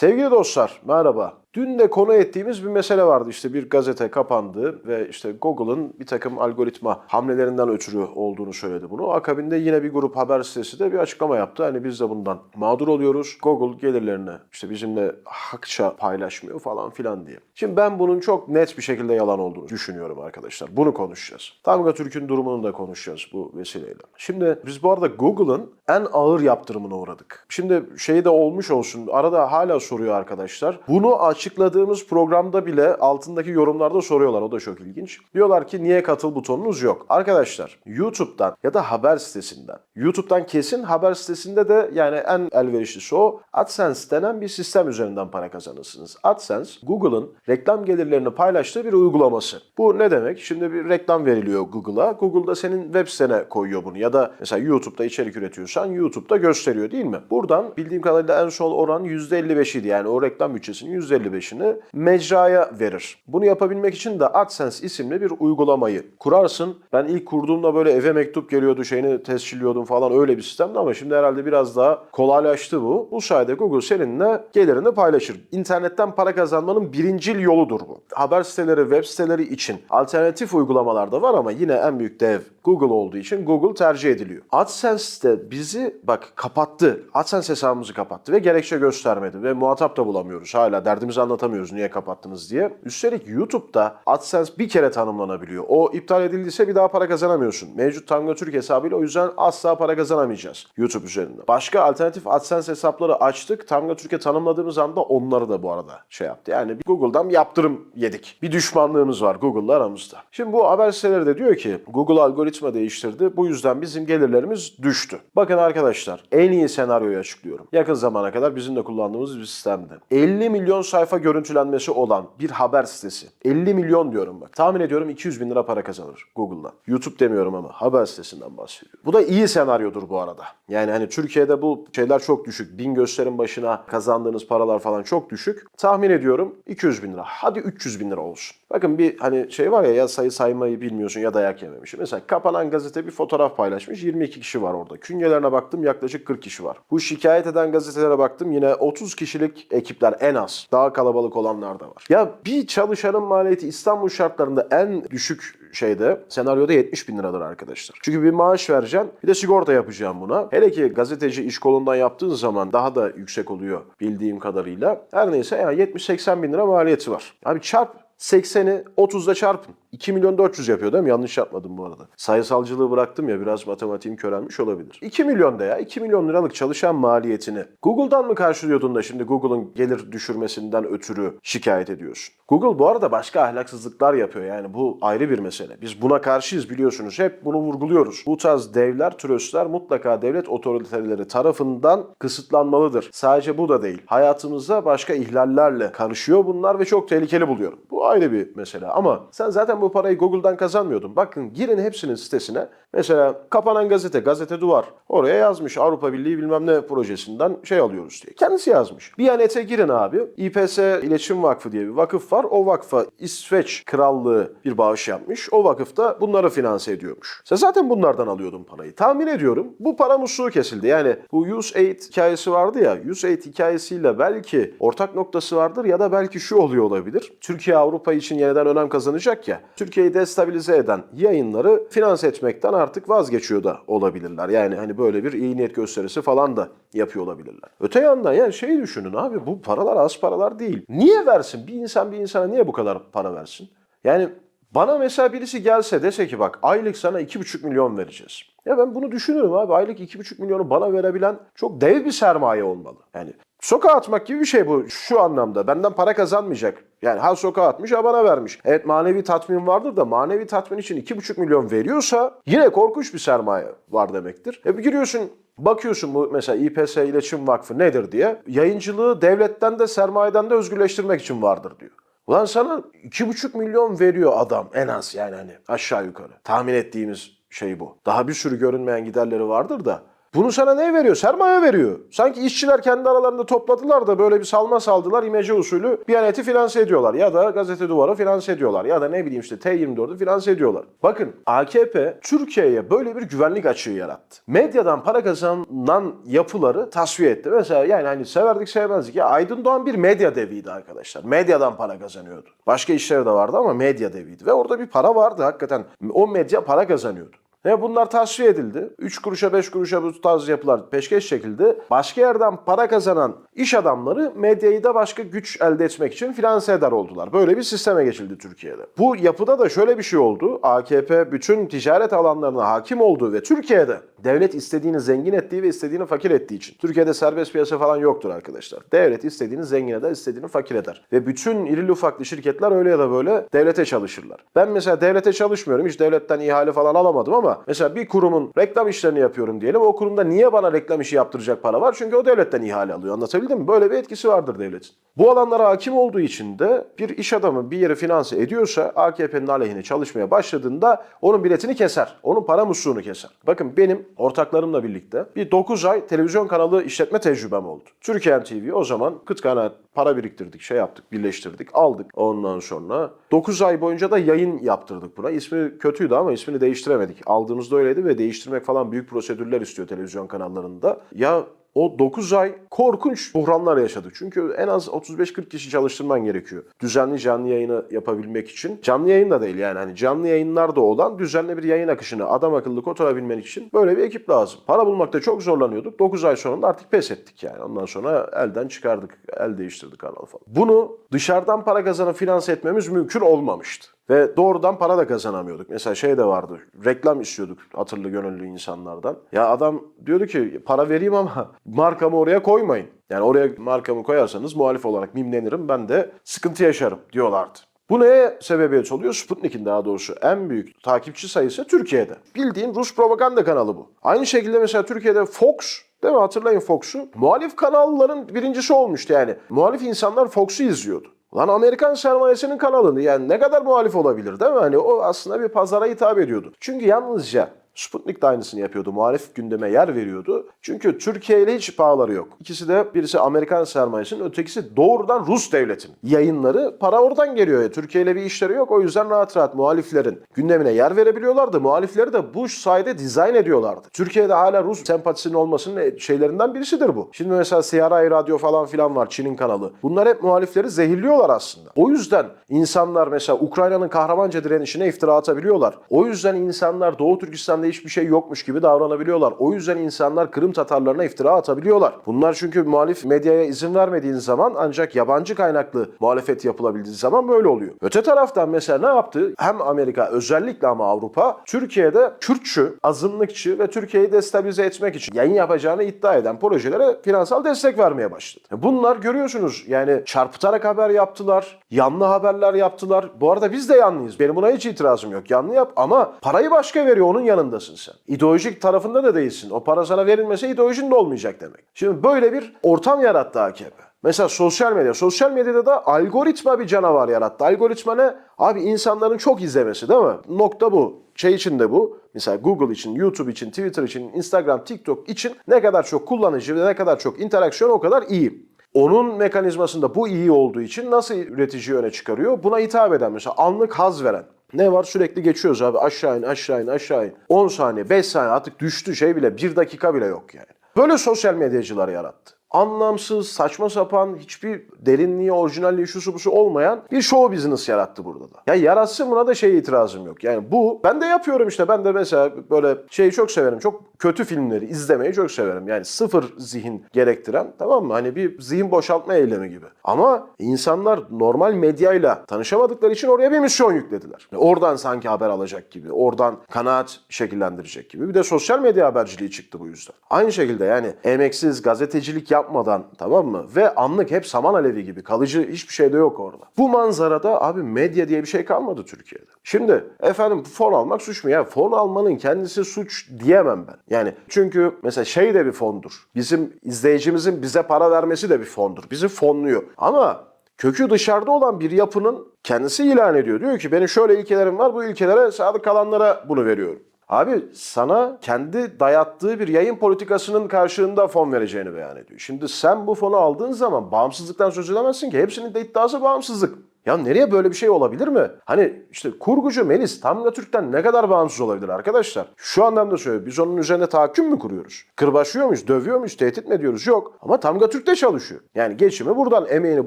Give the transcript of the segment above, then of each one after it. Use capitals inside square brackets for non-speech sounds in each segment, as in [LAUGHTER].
Sevgili dostlar merhaba. Dün de konu ettiğimiz bir mesele vardı. İşte bir gazete kapandı ve işte Google'ın bir takım algoritma hamlelerinden ötürü olduğunu söyledi bunu. Akabinde yine bir grup haber sitesi de bir açıklama yaptı. Hani biz de bundan mağdur oluyoruz. Google gelirlerini işte bizimle hakça paylaşmıyor falan filan diye. Şimdi ben bunun çok net bir şekilde yalan olduğunu düşünüyorum arkadaşlar. Bunu konuşacağız. Tamga Türk'ün durumunu da konuşacağız bu vesileyle. Şimdi biz bu arada Google'ın en ağır yaptırımına uğradık. Şimdi şey de olmuş olsun. Arada hala soruyor arkadaşlar. Bunu açıkladığımız programda bile altındaki yorumlarda soruyorlar. O da çok ilginç. Diyorlar ki niye katıl butonunuz yok? Arkadaşlar YouTube'dan ya da haber sitesinden. YouTube'dan kesin haber sitesinde de yani en elverişlisi o. AdSense denen bir sistem üzerinden para kazanırsınız. AdSense Google'ın reklam gelirlerini paylaştığı bir uygulaması. Bu ne demek? Şimdi bir reklam veriliyor Google'a. Google da senin web sitene koyuyor bunu. Ya da mesela YouTube'da içerik üretiyorsan YouTube'da gösteriyor değil mi? Buradan bildiğim kadarıyla en son oran %55 idi. Yani o reklam bütçesinin %55'ini mecraya verir. Bunu yapabilmek için de AdSense isimli bir uygulamayı kurarsın. Ben ilk kurduğumda böyle eve mektup geliyordu, şeyini tescilliyordum falan öyle bir sistemdi ama şimdi herhalde biraz daha kolaylaştı bu. Bu sayede Google seninle gelirini paylaşır. İnternetten para kazanmanın birincil yoludur bu. Haber siteleri, web siteleri için alternatif uygulamalar da var ama yine en büyük dev Google olduğu için Google tercih ediliyor. AdSense de bizi bak kapattı. AdSense hesabımızı kapattı ve gerekçe göstermedi ve muhatap da bulamıyoruz. Hala anlatamıyoruz niye kapattınız diye. Üstelik YouTube'da AdSense bir kere tanımlanabiliyor. O iptal edildiyse bir daha para kazanamıyorsun. Mevcut Tango Türk hesabıyla o yüzden asla para kazanamayacağız YouTube üzerinden. Başka alternatif AdSense hesapları açtık. Tango Türkiye tanımladığımız anda onları da bu arada şey yaptı. Yani bir Google'dan yaptırım yedik. Bir düşmanlığımız var Google'la aramızda. Şimdi bu haber siteleri de diyor ki Google algoritma değiştirdi. Bu yüzden bizim gelirlerimiz düştü. Bakın arkadaşlar en iyi senaryoyu açıklıyorum. Yakın zamana kadar bizim de kullandığımız bir sistemde. 50 milyon sayfa görüntülenmesi olan bir haber sitesi. 50 milyon diyorum bak. Tahmin ediyorum 200 bin lira para kazanır Google'dan. YouTube demiyorum ama haber sitesinden bahsediyorum. Bu da iyi senaryodur bu arada. Yani hani Türkiye'de bu şeyler çok düşük. Bin gösterim başına kazandığınız paralar falan çok düşük. Tahmin ediyorum 200 bin lira. Hadi 300 bin lira olsun. Bakın bir hani şey var ya ya sayı saymayı bilmiyorsun ya dayak yememişsin. Mesela kapanan gazete bir fotoğraf paylaşmış. 22 kişi var orada. Künyelerine baktım yaklaşık 40 kişi var. Bu şikayet eden gazetelere baktım yine 30 kişilik ekipler en az. Daha kalabalık olanlar da var. Ya bir çalışanın maliyeti İstanbul şartlarında en düşük şeyde senaryoda 70 bin liradır arkadaşlar. Çünkü bir maaş vereceksin bir de sigorta yapacağım buna. Hele ki gazeteci iş kolundan yaptığın zaman daha da yüksek oluyor bildiğim kadarıyla. Her neyse yani 70-80 bin lira maliyeti var. Abi çarp 80'i 30'da çarpın. 2 milyon 400 yapıyor değil mi? Yanlış yapmadım bu arada. Sayısalcılığı bıraktım ya biraz matematiğim körelmiş olabilir. 2 milyon da ya 2 milyon liralık çalışan maliyetini Google'dan mı karşılıyordun da şimdi Google'ın gelir düşürmesinden ötürü şikayet ediyorsun? Google bu arada başka ahlaksızlıklar yapıyor yani bu ayrı bir mesele. Biz buna karşıyız biliyorsunuz hep bunu vurguluyoruz. Bu tarz devler, tröstler mutlaka devlet otoriteleri tarafından kısıtlanmalıdır. Sadece bu da değil. Hayatımızda başka ihlallerle karışıyor bunlar ve çok tehlikeli buluyorum. Bu ayrı bir mesele ama sen zaten bu parayı Google'dan kazanmıyordun. Bakın girin hepsinin sitesine. Mesela kapanan gazete, gazete duvar. Oraya yazmış Avrupa Birliği bilmem ne projesinden şey alıyoruz diye. Kendisi yazmış. Biyanet'e girin abi. İPS İletişim Vakfı diye bir vakıf var. O vakfa İsveç Krallığı bir bağış yapmış. O vakıf da bunları finanse ediyormuş. Sen zaten bunlardan alıyordun parayı. Tahmin ediyorum bu para musluğu kesildi. Yani bu USAID hikayesi vardı ya. USAID hikayesiyle belki ortak noktası vardır ya da belki şu oluyor olabilir. Türkiye Avrupa için yeniden önem kazanacak ya. Türkiye'yi destabilize eden yayınları finanse etmekten artık vazgeçiyor da olabilirler. Yani hani böyle bir iyi niyet gösterisi falan da yapıyor olabilirler. Öte yandan yani şeyi düşünün abi bu paralar az paralar değil. Niye versin? Bir insan bir insana niye bu kadar para versin? Yani bana mesela birisi gelse dese ki bak aylık sana 2,5 milyon vereceğiz. Ya ben bunu düşünürüm abi. Aylık 2,5 milyonu bana verebilen çok dev bir sermaye olmalı. Yani sokağa atmak gibi bir şey bu şu anlamda. Benden para kazanmayacak. Yani ha sokağa atmış ha bana vermiş. Evet manevi tatmin vardır da manevi tatmin için 2,5 milyon veriyorsa yine korkunç bir sermaye var demektir. E bir giriyorsun Bakıyorsun bu mesela İPS İletişim Vakfı nedir diye. Yayıncılığı devletten de sermayeden de özgürleştirmek için vardır diyor. Ulan sana 2,5 milyon veriyor adam en az yani hani aşağı yukarı. Tahmin ettiğimiz şey bu. Daha bir sürü görünmeyen giderleri vardır da Bunu sana ne veriyor? Sermaye veriyor. Sanki işçiler kendi aralarında topladılar da böyle bir salma saldılar imece usulü Biyanet'i finanse ediyorlar. Ya da Gazete Duvar'ı finanse ediyorlar. Ya da ne bileyim işte T24'ü finanse ediyorlar. Bakın AKP Türkiye'ye böyle bir güvenlik açığı yarattı. Medyadan para kazanan yapıları tasfiye etti. Mesela yani hani severdik sevmezdik. Ya Aydın Doğan bir medya deviydi arkadaşlar. Medyadan para kazanıyordu. Başka işleri de vardı ama medya deviydi. Ve orada bir para vardı hakikaten. O medya para kazanıyordu. Ve bunlar tasfiye edildi. 3 kuruşa 5 kuruşa bu tarz yapılar peşkeş çekildi. Başka yerden para kazanan iş adamları medyayı da başka güç elde etmek için finanse eder oldular. Böyle bir sisteme geçildi Türkiye'de. Bu yapıda da şöyle bir şey oldu. AKP bütün ticaret alanlarına hakim olduğu ve Türkiye'de devlet istediğini zengin ettiği ve istediğini fakir ettiği için. Türkiye'de serbest piyasa falan yoktur arkadaşlar. Devlet istediğini zengin eder, istediğini fakir eder. Ve bütün irili ufaklı şirketler öyle ya da böyle devlete çalışırlar. Ben mesela devlete çalışmıyorum. Hiç devletten ihale falan alamadım ama mesela bir kurumun reklam işlerini yapıyorum diyelim. O kurumda niye bana reklam işi yaptıracak para var? Çünkü o devletten ihale alıyor. Anlatabildim mi? Böyle bir etkisi vardır devletin. Bu alanlara hakim olduğu için de bir iş adamı bir yeri finanse ediyorsa AKP'nin aleyhine çalışmaya başladığında onun biletini keser. Onun para musluğunu keser. Bakın benim ortaklarımla birlikte bir 9 ay televizyon kanalı işletme tecrübem oldu. Türkiye TV o zaman kıt kanaat para biriktirdik, şey yaptık, birleştirdik, aldık. Ondan sonra 9 ay boyunca da yayın yaptırdık buna. İsmi kötüydü ama ismini değiştiremedik. Aldığımızda öyleydi ve değiştirmek falan büyük prosedürler istiyor televizyon kanallarında. Ya o 9 ay korkunç buhranlar yaşadık. Çünkü en az 35-40 kişi çalıştırman gerekiyor. Düzenli canlı yayını yapabilmek için. Canlı yayın da değil yani hani canlı yayınlarda olan düzenli bir yayın akışını adam akıllı kotarabilmek için böyle bir ekip lazım. Para bulmakta çok zorlanıyorduk. 9 ay sonunda artık pes ettik yani. Ondan sonra elden çıkardık, el değiştirdik kanal falan. Bunu dışarıdan para kazanıp finanse etmemiz mümkün olmamıştı. Ve doğrudan para da kazanamıyorduk. Mesela şey de vardı. Reklam istiyorduk hatırlı gönüllü insanlardan. Ya adam diyordu ki para vereyim ama [LAUGHS] markamı oraya koymayın. Yani oraya markamı koyarsanız muhalif olarak mimlenirim ben de sıkıntı yaşarım diyorlardı. Bu neye sebebiyet oluyor? Sputnik'in daha doğrusu en büyük takipçi sayısı Türkiye'de. Bildiğin Rus propaganda kanalı bu. Aynı şekilde mesela Türkiye'de Fox Değil mi? Hatırlayın Fox'u. Muhalif kanalların birincisi olmuştu yani. Muhalif insanlar Fox'u izliyordu. Lan Amerikan sermayesinin kanalını yani ne kadar muhalif olabilir değil mi? Hani o aslında bir pazara hitap ediyordu. Çünkü yalnızca Sputnik de aynısını yapıyordu. Muhalif gündeme yer veriyordu. Çünkü Türkiye ile hiç bağları yok. İkisi de birisi Amerikan sermayesinin, ötekisi doğrudan Rus devletinin. Yayınları para oradan geliyor. ya. Türkiye ile bir işleri yok. O yüzden rahat rahat muhaliflerin gündemine yer verebiliyorlardı. Muhalifleri de bu sayede dizayn ediyorlardı. Türkiye'de hala Rus sempatisinin olmasının şeylerinden birisidir bu. Şimdi mesela CRI Radyo falan filan var Çin'in kanalı. Bunlar hep muhalifleri zehirliyorlar aslında. O yüzden insanlar mesela Ukrayna'nın kahramanca direnişine iftira atabiliyorlar. O yüzden insanlar Doğu Türkistan'da hiçbir şey yokmuş gibi davranabiliyorlar. O yüzden insanlar Kırım Tatarlarına iftira atabiliyorlar. Bunlar çünkü muhalif medyaya izin vermediğin zaman ancak yabancı kaynaklı muhalefet yapılabildiği zaman böyle oluyor. Öte taraftan mesela ne yaptı? Hem Amerika özellikle ama Avrupa Türkiye'de Kürtçü, azınlıkçı ve Türkiye'yi destabilize etmek için yayın yapacağını iddia eden projelere finansal destek vermeye başladı. Bunlar görüyorsunuz yani çarpıtarak haber yaptılar, yanlı haberler yaptılar. Bu arada biz de yanlıyız. Benim buna hiç itirazım yok. Yanlı yap ama parayı başka veriyor onun yanındasın sen. İdeolojik tarafında da değilsin. O para sana verilmese ideolojin de olmayacak demek. Şimdi böyle bir ortam yarattı AKP. Mesela sosyal medya. Sosyal medyada da algoritma bir canavar yarattı. Algoritma ne? Abi insanların çok izlemesi değil mi? Nokta bu. Şey için de bu. Mesela Google için, YouTube için, Twitter için, Instagram, TikTok için ne kadar çok kullanıcı ve ne kadar çok interaksiyon o kadar iyi. Onun mekanizmasında bu iyi olduğu için nasıl üretici öne çıkarıyor? Buna hitap eden mesela anlık haz veren. Ne var sürekli geçiyoruz abi aşağı in aşağı in aşağı in. 10 saniye 5 saniye artık düştü şey bile 1 dakika bile yok yani. Böyle sosyal medyacılar yarattı. Anlamsız, saçma sapan, hiçbir derinliği, orijinalliği, şusu busu olmayan bir show business yarattı burada da. Ya yaratsın buna da şey itirazım yok. Yani bu, ben de yapıyorum işte. Ben de mesela böyle şeyi çok severim. Çok kötü filmleri izlemeyi çok severim. Yani sıfır zihin gerektiren, tamam mı? Hani bir zihin boşaltma eylemi gibi. Ama insanlar normal medyayla tanışamadıkları için oraya bir misyon yüklediler. Oradan sanki haber alacak gibi, oradan kanaat şekillendirecek gibi. Bir de sosyal medya haberciliği çıktı bu yüzden. Aynı şekilde yani emeksiz gazetecilik yapmadan tamam mı? Ve anlık hep saman alevi gibi kalıcı hiçbir şey de yok orada. Bu manzarada abi medya diye bir şey kalmadı Türkiye'de. Şimdi efendim fon almak suç mu? Ya fon almanın kendisi suç diyemem ben. Yani çünkü mesela şey de bir fondur. Bizim izleyicimizin bize para vermesi de bir fondur. Bizi fonluyor. Ama kökü dışarıda olan bir yapının kendisi ilan ediyor. Diyor ki benim şöyle ilkelerim var bu ilkelere sadık kalanlara bunu veriyorum. Abi sana kendi dayattığı bir yayın politikasının karşılığında fon vereceğini beyan ediyor. Şimdi sen bu fonu aldığın zaman bağımsızlıktan söz edemezsin ki. Hepsinin de iddiası bağımsızlık. Ya nereye böyle bir şey olabilir mi? Hani işte kurgucu Melis Tamga Türk'ten ne kadar bağımsız olabilir arkadaşlar? Şu anlamda söylüyorum. Biz onun üzerine tahakküm mü kuruyoruz? Kırbaçlıyor muyuz? Dövüyor muyuz? Tehdit mi ediyoruz? Yok. Ama Tamga Türk'te çalışıyor. Yani geçimi buradan, emeğini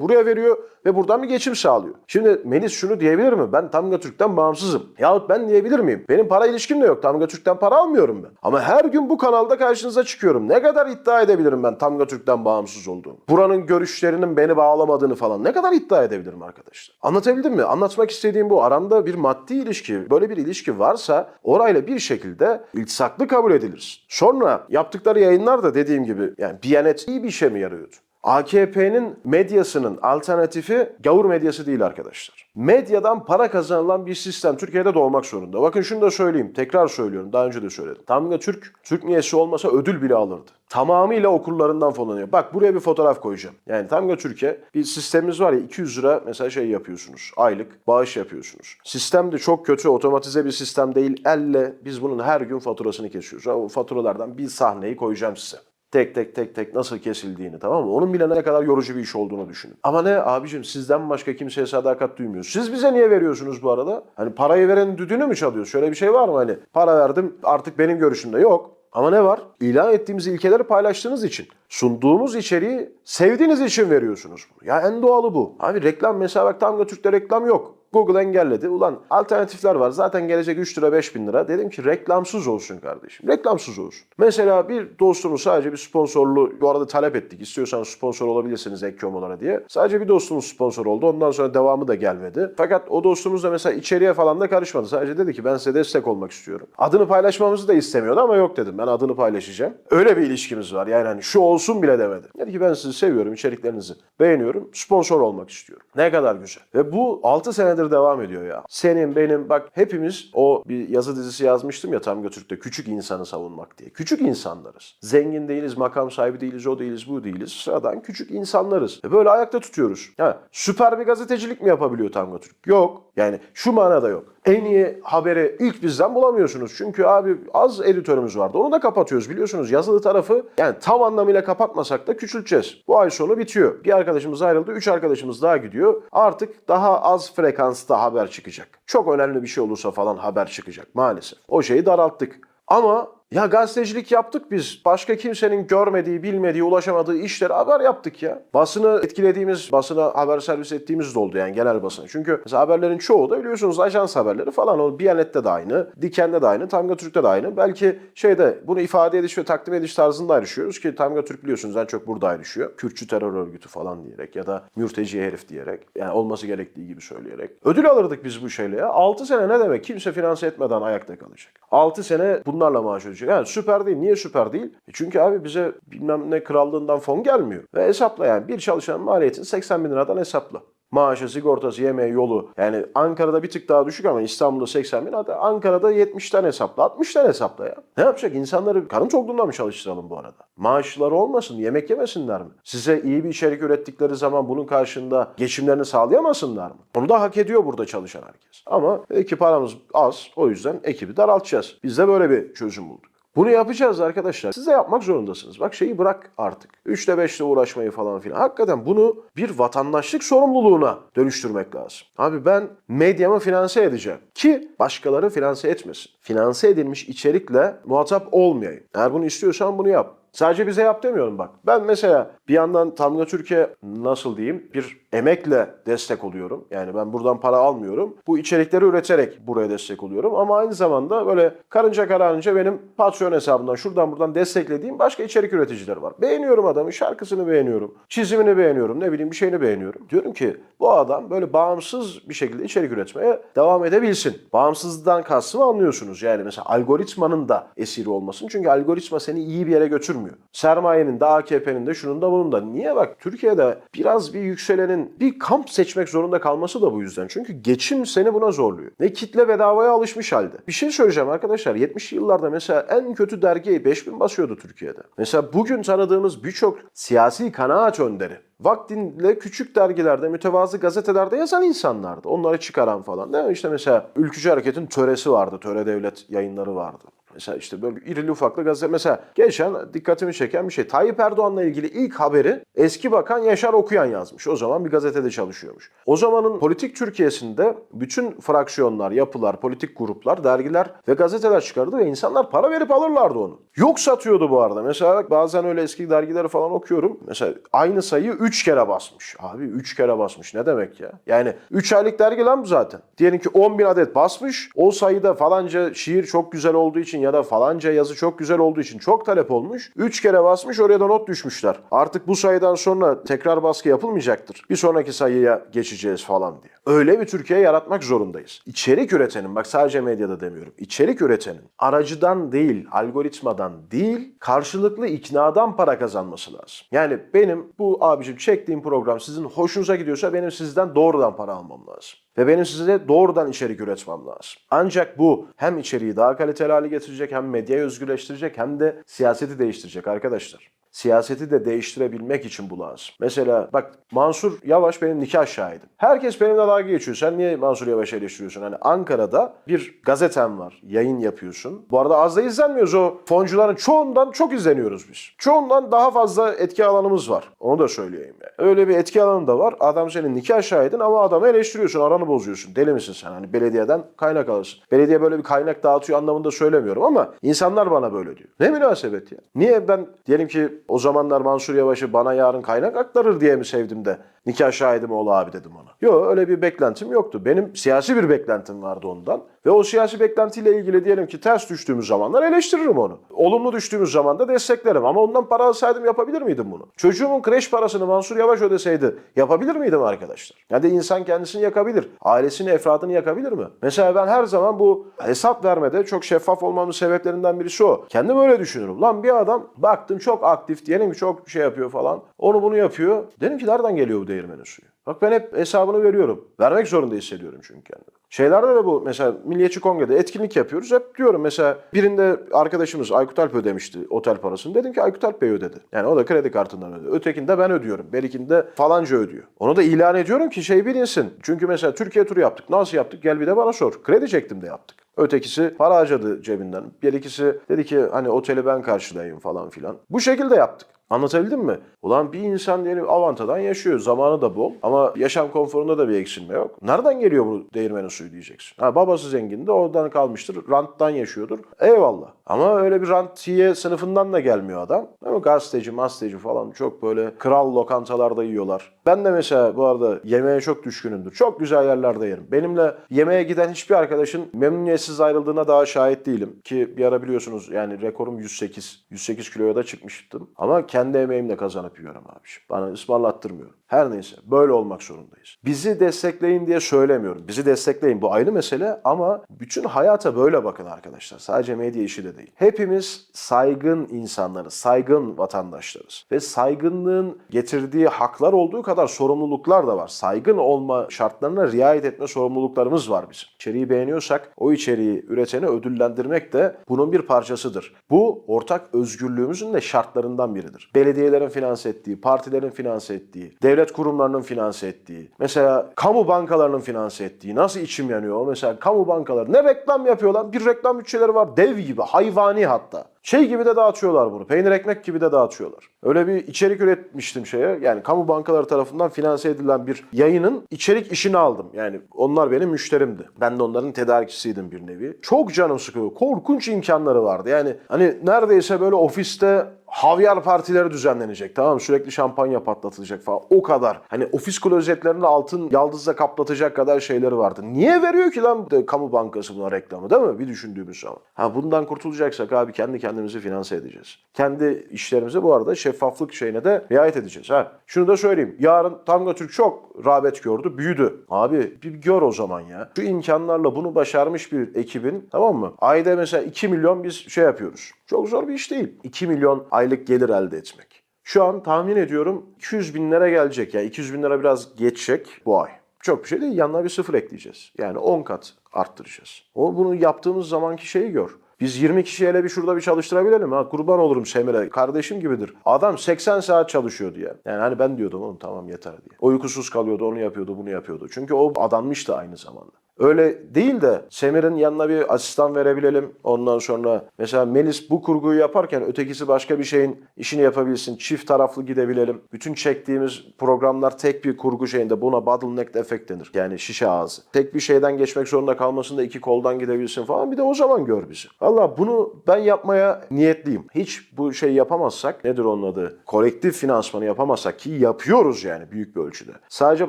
buraya veriyor ve buradan bir geçim sağlıyor. Şimdi Melis şunu diyebilir mi? Ben Tamga Türk'ten bağımsızım. Yahut ben diyebilir miyim? Benim para ilişkim de yok. Tamga Türk'ten para almıyorum ben. Ama her gün bu kanalda karşınıza çıkıyorum. Ne kadar iddia edebilirim ben Tamga Türk'ten bağımsız olduğumu? Buranın görüşlerinin beni bağlamadığını falan ne kadar iddia edebilirim arkadaşlar? Anlatabildim mi? Anlatmak istediğim bu. Aramda bir maddi ilişki, böyle bir ilişki varsa orayla bir şekilde iltisaklı kabul edilir. Sonra yaptıkları yayınlar da dediğim gibi yani Biyanet iyi bir işe mi yarıyordu? AKP'nin medyasının alternatifi gavur medyası değil arkadaşlar. Medyadan para kazanılan bir sistem Türkiye'de doğmak zorunda. Bakın şunu da söyleyeyim, tekrar söylüyorum, daha önce de söyledim. Tamga Türk, Türk niyesi olmasa ödül bile alırdı. Tamamıyla okurlarından fonlanıyor. Bak buraya bir fotoğraf koyacağım. Yani Tamga Türkiye bir sistemimiz var ya 200 lira mesela şey yapıyorsunuz. Aylık bağış yapıyorsunuz. Sistem de çok kötü, otomatize bir sistem değil. Elle biz bunun her gün faturasını kesiyoruz. O faturalardan bir sahneyi koyacağım size tek tek tek tek nasıl kesildiğini tamam mı? Onun bile ne kadar yorucu bir iş olduğunu düşünün. Ama ne abicim sizden başka kimseye sadakat duymuyor. Siz bize niye veriyorsunuz bu arada? Hani parayı veren düdüğünü mü çalıyor? Şöyle bir şey var mı hani? Para verdim artık benim görüşümde yok. Ama ne var? İlan ettiğimiz ilkeleri paylaştığınız için. Sunduğumuz içeriği sevdiğiniz için veriyorsunuz bunu. Ya en doğalı bu. Abi reklam mesela bak Tamga Türk'te reklam yok. Google engelledi. Ulan alternatifler var. Zaten gelecek 3 lira 5 bin lira. Dedim ki reklamsız olsun kardeşim. Reklamsız olsun. Mesela bir dostumuz sadece bir sponsorlu bu arada talep ettik. İstiyorsanız sponsor olabilirsiniz Ekyomolara diye. Sadece bir dostumuz sponsor oldu. Ondan sonra devamı da gelmedi. Fakat o dostumuz da mesela içeriye falan da karışmadı. Sadece dedi ki ben size destek olmak istiyorum. Adını paylaşmamızı da istemiyordu ama yok dedim. Ben adını paylaşacağım. Öyle bir ilişkimiz var. Yani hani şu olsun bile demedi. Dedi ki ben sizi seviyorum, içeriklerinizi beğeniyorum. Sponsor olmak istiyorum. Ne kadar güzel. Ve bu 6 senedir devam ediyor ya. Senin, benim, bak hepimiz o bir yazı dizisi yazmıştım ya tam Götürk'te küçük insanı savunmak diye. Küçük insanlarız. Zengin değiliz, makam sahibi değiliz, o değiliz, bu değiliz. Sıradan küçük insanlarız. Ve böyle ayakta tutuyoruz. Ya süper bir gazetecilik mi yapabiliyor Tam Götürk? Yok. Yani şu manada yok. En iyi haberi ilk bizden bulamıyorsunuz. Çünkü abi az editörümüz vardı. Onu da kapatıyoruz biliyorsunuz. Yazılı tarafı yani tam anlamıyla kapatmasak da küçülteceğiz. Bu ay sonu bitiyor. Bir arkadaşımız ayrıldı. Üç arkadaşımız daha gidiyor. Artık daha az frekansta haber çıkacak. Çok önemli bir şey olursa falan haber çıkacak maalesef. O şeyi daralttık. Ama ya gazetecilik yaptık biz. Başka kimsenin görmediği, bilmediği, ulaşamadığı işleri haber yaptık ya. Basını etkilediğimiz, basına haber servis ettiğimiz de oldu yani genel basın. Çünkü mesela haberlerin çoğu da biliyorsunuz ajans haberleri falan. O Biyanet'te de aynı, Diken'de de aynı, Tamga Türk'te de aynı. Belki şeyde bunu ifade ediş ve takdim ediş tarzında ayrışıyoruz ki Tamga Türk biliyorsunuz en çok burada ayrışıyor. Kürtçü terör örgütü falan diyerek ya da mürteci herif diyerek. Yani olması gerektiği gibi söyleyerek. Ödül alırdık biz bu şeyle ya. 6 sene ne demek? Kimse finanse etmeden ayakta kalacak. 6 sene bunlarla maaş ödeyecek. Yani süper değil. Niye süper değil? E çünkü abi bize bilmem ne krallığından fon gelmiyor. Ve hesapla yani bir çalışanın maliyetini 80 bin liradan hesapla. Maaşı, sigortası, yemeği, yolu. Yani Ankara'da bir tık daha düşük ama İstanbul'da 80 bin. Hatta Ankara'da 70'ten hesapla, 60'tan hesapla ya. Ne yapacak? İnsanları karın tokluğunda mı çalıştıralım bu arada? Maaşları olmasın, yemek yemesinler mi? Size iyi bir içerik ürettikleri zaman bunun karşında geçimlerini sağlayamasınlar mı? Onu da hak ediyor burada çalışan herkes. Ama ekip paramız az. O yüzden ekibi daraltacağız. Biz de böyle bir çözüm bulduk. Bunu yapacağız arkadaşlar. Siz de yapmak zorundasınız. Bak şeyi bırak artık. 3'te 5'te uğraşmayı falan filan. Hakikaten bunu bir vatandaşlık sorumluluğuna dönüştürmek lazım. Abi ben medyamı finanse edeceğim. Ki başkaları finanse etmesin. Finanse edilmiş içerikle muhatap olmayayım. Eğer bunu istiyorsan bunu yap. Sadece bize yap demiyorum bak. Ben mesela bir yandan Tamga Türkiye nasıl diyeyim bir emekle destek oluyorum. Yani ben buradan para almıyorum. Bu içerikleri üreterek buraya destek oluyorum. Ama aynı zamanda böyle karınca kararınca benim Patreon hesabından şuradan buradan desteklediğim başka içerik üreticileri var. Beğeniyorum adamın şarkısını beğeniyorum. Çizimini beğeniyorum. Ne bileyim bir şeyini beğeniyorum. Diyorum ki bu adam böyle bağımsız bir şekilde içerik üretmeye devam edebilsin. Bağımsızlıktan kastımı anlıyorsunuz. Yani mesela algoritmanın da esiri olmasın. Çünkü algoritma seni iyi bir yere götürmüyor. Sermayenin de AKP'nin de şunun da bunun da. Niye bak Türkiye'de biraz bir yükselenin bir kamp seçmek zorunda kalması da bu yüzden. Çünkü geçim seni buna zorluyor. Ve kitle bedavaya alışmış halde. Bir şey söyleyeceğim arkadaşlar. 70'li yıllarda mesela en kötü dergi 5000 basıyordu Türkiye'de. Mesela bugün tanıdığımız birçok siyasi kanaat önderi vaktinle küçük dergilerde, mütevazı gazetelerde yazan insanlardı. Onları çıkaran falan. Değil mi? İşte mesela Ülkücü Hareket'in töresi vardı. Töre Devlet yayınları vardı. Mesela işte böyle irili ufaklı gazete. Mesela geçen dikkatimi çeken bir şey. Tayyip Erdoğan'la ilgili ilk haberi eski bakan Yaşar Okuyan yazmış. O zaman bir gazetede çalışıyormuş. O zamanın politik Türkiye'sinde bütün fraksiyonlar, yapılar, politik gruplar, dergiler ve gazeteler çıkardı ve insanlar para verip alırlardı onu. Yok satıyordu bu arada. Mesela bazen öyle eski dergileri falan okuyorum. Mesela aynı sayıyı 3 kere basmış. Abi 3 kere basmış ne demek ya? Yani 3 aylık dergi lan bu zaten. Diyelim ki 10 bin adet basmış. O sayıda falanca şiir çok güzel olduğu için ya da falanca yazı çok güzel olduğu için çok talep olmuş. 3 kere basmış oraya da not düşmüşler. Artık bu sayıdan sonra tekrar baskı yapılmayacaktır. Bir sonraki sayıya geçeceğiz falan diye. Öyle bir Türkiye yaratmak zorundayız. İçerik üretenin, bak sadece medyada demiyorum. İçerik üretenin aracıdan değil, algoritmadan değil, karşılıklı iknadan para kazanması lazım. Yani benim bu abicim çektiğim program sizin hoşunuza gidiyorsa benim sizden doğrudan para almam lazım. Ve benim size doğrudan içerik üretmem lazım. Ancak bu hem içeriği daha kaliteli hale getirecek, hem medyayı özgürleştirecek, hem de siyaseti değiştirecek arkadaşlar. Siyaseti de değiştirebilmek için bu lazım. Mesela bak Mansur Yavaş benim nikah şahidim. Herkes benimle dalga geçiyor. Sen niye Mansur Yavaş'ı eleştiriyorsun? Hani Ankara'da bir gazetem var. Yayın yapıyorsun. Bu arada az da izlenmiyoruz. O foncuların çoğundan çok izleniyoruz biz. Çoğundan daha fazla etki alanımız var. Onu da söyleyeyim. Yani. Öyle bir etki alanı da var. Adam senin nikah şahidin ama adamı eleştiriyorsun. Aranı bozuyorsun. Deli misin sen? Hani belediyeden kaynak alırsın. Belediye böyle bir kaynak dağıtıyor anlamında söylemiyorum ama insanlar bana böyle diyor. Ne münasebet ya? Niye ben diyelim ki o zamanlar Mansur Yavaş'ı bana yarın kaynak aktarır diye mi sevdim de nikah şahidim ol abi dedim ona. Yok öyle bir beklentim yoktu. Benim siyasi bir beklentim vardı ondan. Ve o siyasi beklentiyle ilgili diyelim ki ters düştüğümüz zamanlar eleştiririm onu. Olumlu düştüğümüz zaman da desteklerim. Ama ondan para alsaydım yapabilir miydim bunu? Çocuğumun kreş parasını Mansur Yavaş ödeseydi yapabilir miydim arkadaşlar? Yani insan kendisini yakabilir. Ailesini, efradını yakabilir mi? Mesela ben her zaman bu hesap vermede çok şeffaf olmamın sebeplerinden birisi o. Kendim öyle düşünürüm. Lan bir adam baktım çok aktif diyelim ki çok şey yapıyor falan. Onu bunu yapıyor. Dedim ki nereden geliyor bu değirmenin suyu? Bak ben hep hesabını veriyorum. Vermek zorunda hissediyorum çünkü kendimi. Şeylerde de bu mesela Milliyetçi Kongre'de etkinlik yapıyoruz. Hep diyorum mesela birinde arkadaşımız Aykut Alp ödemişti otel parasını. Dedim ki Aykut Alp Bey ödedi. Yani o da kredi kartından ödedi. Ötekinde ben ödüyorum. Berikinde falanca ödüyor. Onu da ilan ediyorum ki şey bilinsin. Çünkü mesela Türkiye turu yaptık. Nasıl yaptık? Gel bir de bana sor. Kredi çektim de yaptık. Ötekisi para harcadı cebinden. Bir ikisi dedi ki hani oteli ben karşılayayım falan filan. Bu şekilde yaptık. Anlatabildim mi? Ulan bir insan diyelim avantadan yaşıyor. Zamanı da bol. Ama yaşam konforunda da bir eksilme yok. Nereden geliyor bu değirmenin suyu diyeceksin. Ha, babası zengindi oradan kalmıştır. Ranttan yaşıyordur. Eyvallah. Ama öyle bir rantiye sınıfından da gelmiyor adam. Mi? Gazeteci, masteci falan çok böyle kral lokantalarda yiyorlar. Ben de mesela bu arada yemeğe çok düşkünümdür. Çok güzel yerlerde yerim. Benimle yemeğe giden hiçbir arkadaşın memnuniyetsiz ayrıldığına daha şahit değilim. Ki bir ara biliyorsunuz yani rekorum 108. 108 kiloya da çıkmıştım. Ama kendi emeğimle kazanıp yiyorum abiciğim. Bana ısmarlattırmıyorum. Her neyse böyle olmak zorundayız. Bizi destekleyin diye söylemiyorum. Bizi destekleyin bu ayrı mesele ama bütün hayata böyle bakın arkadaşlar. Sadece medya işi de değil. Hepimiz saygın insanlarız, saygın vatandaşlarız. Ve saygınlığın getirdiği haklar olduğu kadar sorumluluklar da var. Saygın olma şartlarına riayet etme sorumluluklarımız var bizim. İçeriği beğeniyorsak o içeriği üreteni ödüllendirmek de bunun bir parçasıdır. Bu ortak özgürlüğümüzün de şartlarından biridir. Belediyelerin finanse ettiği, partilerin finanse ettiği, devlet kurumlarının finanse ettiği, mesela kamu bankalarının finanse ettiği, nasıl içim yanıyor mesela kamu bankaları ne reklam yapıyorlar? Bir reklam bütçeleri var dev gibi, hayvani hatta. Şey gibi de dağıtıyorlar bunu. Peynir ekmek gibi de dağıtıyorlar. Öyle bir içerik üretmiştim şeye. Yani kamu bankaları tarafından finanse edilen bir yayının içerik işini aldım. Yani onlar benim müşterimdi. Ben de onların tedarikçisiydim bir nevi. Çok canım sıkıyor. Korkunç imkanları vardı. Yani hani neredeyse böyle ofiste havyar partileri düzenlenecek tamam? Sürekli şampanya patlatılacak falan. O kadar. Hani ofis klozetlerini altın yaldızla kaplatacak kadar şeyleri vardı. Niye veriyor ki lan de, kamu bankası buna reklamı değil mi? Bir düşündüğümüz zaman. Ha bundan kurtulacaksak abi kendi kendimizi finanse edeceğiz. Kendi işlerimize bu arada şeffaflık şeyine de riayet edeceğiz. Ha şunu da söyleyeyim. Yarın Tamga Türk çok rağbet gördü, büyüdü. Abi bir gör o zaman ya. Şu imkanlarla bunu başarmış bir ekibin tamam mı? Ayda mesela 2 milyon biz şey yapıyoruz. Çok zor bir iş değil. 2 milyon aylık gelir elde etmek. Şu an tahmin ediyorum 200 binlere gelecek. Yani 200 bin lira biraz geçecek bu ay. Çok bir şey değil. Yanına bir sıfır ekleyeceğiz. Yani 10 kat arttıracağız. O bunu yaptığımız zamanki şeyi gör. Biz 20 kişiyi hele bir şurada bir çalıştırabilelim. Ha kurban olurum Semir'e. Kardeşim gibidir. Adam 80 saat çalışıyordu ya. Yani hani ben diyordum oğlum tamam yeter diye. O uykusuz kalıyordu, onu yapıyordu, bunu yapıyordu. Çünkü o adanmıştı aynı zamanda. Öyle değil de Semir'in yanına bir asistan verebilelim. Ondan sonra mesela Melis bu kurguyu yaparken ötekisi başka bir şeyin işini yapabilsin. Çift taraflı gidebilelim. Bütün çektiğimiz programlar tek bir kurgu şeyinde buna bottleneck efekt denir. Yani şişe ağzı. Tek bir şeyden geçmek zorunda kalmasın da iki koldan gidebilsin falan. Bir de o zaman gör bizi. Allah bunu ben yapmaya niyetliyim. Hiç bu şey yapamazsak nedir onun adı? Kolektif finansmanı yapamazsak ki yapıyoruz yani büyük bir ölçüde. Sadece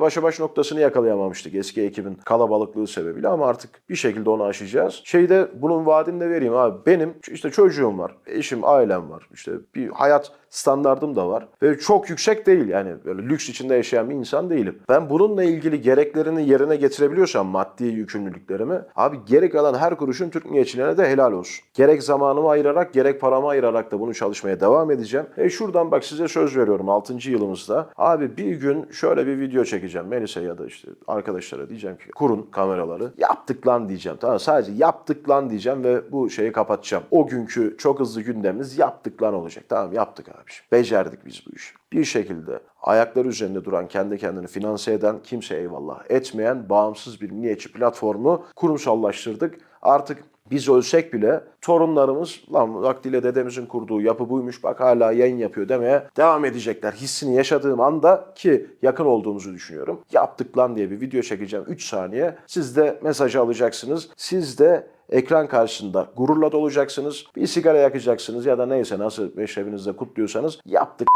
başa baş noktasını yakalayamamıştık eski ekibin kalabalıklığı sebebiyle ama artık bir şekilde onu aşacağız. Şeyde bunun vaadini de vereyim abi. Benim işte çocuğum var, eşim, ailem var. İşte bir hayat standardım da var. Ve çok yüksek değil yani böyle lüks içinde yaşayan bir insan değilim. Ben bununla ilgili gereklerini yerine getirebiliyorsam maddi yükümlülüklerimi abi gerek kalan her kuruşun Türk milliyetçilerine de helal olsun. Gerek zamanımı ayırarak gerek paramı ayırarak da bunu çalışmaya devam edeceğim. E şuradan bak size söz veriyorum 6. yılımızda. Abi bir gün şöyle bir video çekeceğim. Melisa ya da işte arkadaşlara diyeceğim ki kurun kameraları. Yaptık lan diyeceğim. Tamam sadece yaptık lan diyeceğim ve bu şeyi kapatacağım. O günkü çok hızlı gündemimiz yaptık lan olacak. Tamam yaptık abi. Becerdik biz bu işi. Bir şekilde ayakları üzerinde duran, kendi kendini finanse eden, kimse eyvallah etmeyen bağımsız bir milliyetçi platformu kurumsallaştırdık. Artık biz ölsek bile torunlarımız lan vaktiyle dedemizin kurduğu yapı buymuş bak hala yayın yapıyor demeye devam edecekler. Hissini yaşadığım anda ki yakın olduğumuzu düşünüyorum. Yaptık lan diye bir video çekeceğim 3 saniye. Siz de mesajı alacaksınız. Siz de ekran karşısında gururla dolacaksınız. Bir sigara yakacaksınız ya da neyse nasıl meşrefinizde kutluyorsanız yaptık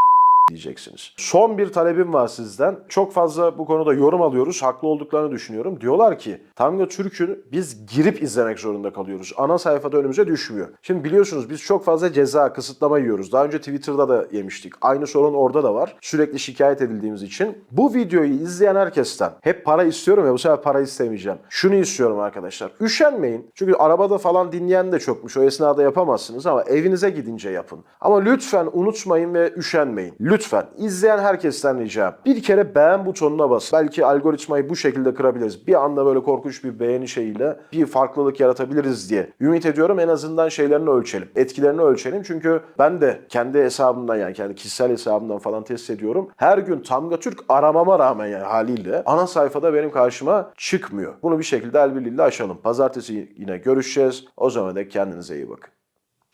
diyeceksiniz. Son bir talebim var sizden. Çok fazla bu konuda yorum alıyoruz. Haklı olduklarını düşünüyorum. Diyorlar ki Tango Türk'ü biz girip izlemek zorunda kalıyoruz. Ana sayfada önümüze düşmüyor. Şimdi biliyorsunuz biz çok fazla ceza, kısıtlama yiyoruz. Daha önce Twitter'da da yemiştik. Aynı sorun orada da var. Sürekli şikayet edildiğimiz için. Bu videoyu izleyen herkesten hep para istiyorum ya bu sefer para istemeyeceğim. Şunu istiyorum arkadaşlar. Üşenmeyin. Çünkü arabada falan dinleyen de çokmuş. O esnada yapamazsınız ama evinize gidince yapın. Ama lütfen unutmayın ve üşenmeyin. Lütfen. izleyen herkesten ricam. Bir kere beğen butonuna bas. Belki algoritmayı bu şekilde kırabiliriz. Bir anda böyle korkunç bir beğeni şeyiyle bir farklılık yaratabiliriz diye. Ümit ediyorum en azından şeylerini ölçelim. Etkilerini ölçelim. Çünkü ben de kendi hesabımdan yani kendi kişisel hesabımdan falan test ediyorum. Her gün Tamga Türk aramama rağmen yani haliyle ana sayfada benim karşıma çıkmıyor. Bunu bir şekilde el birliğiyle aşalım. Pazartesi yine görüşeceğiz. O zaman da kendinize iyi bakın.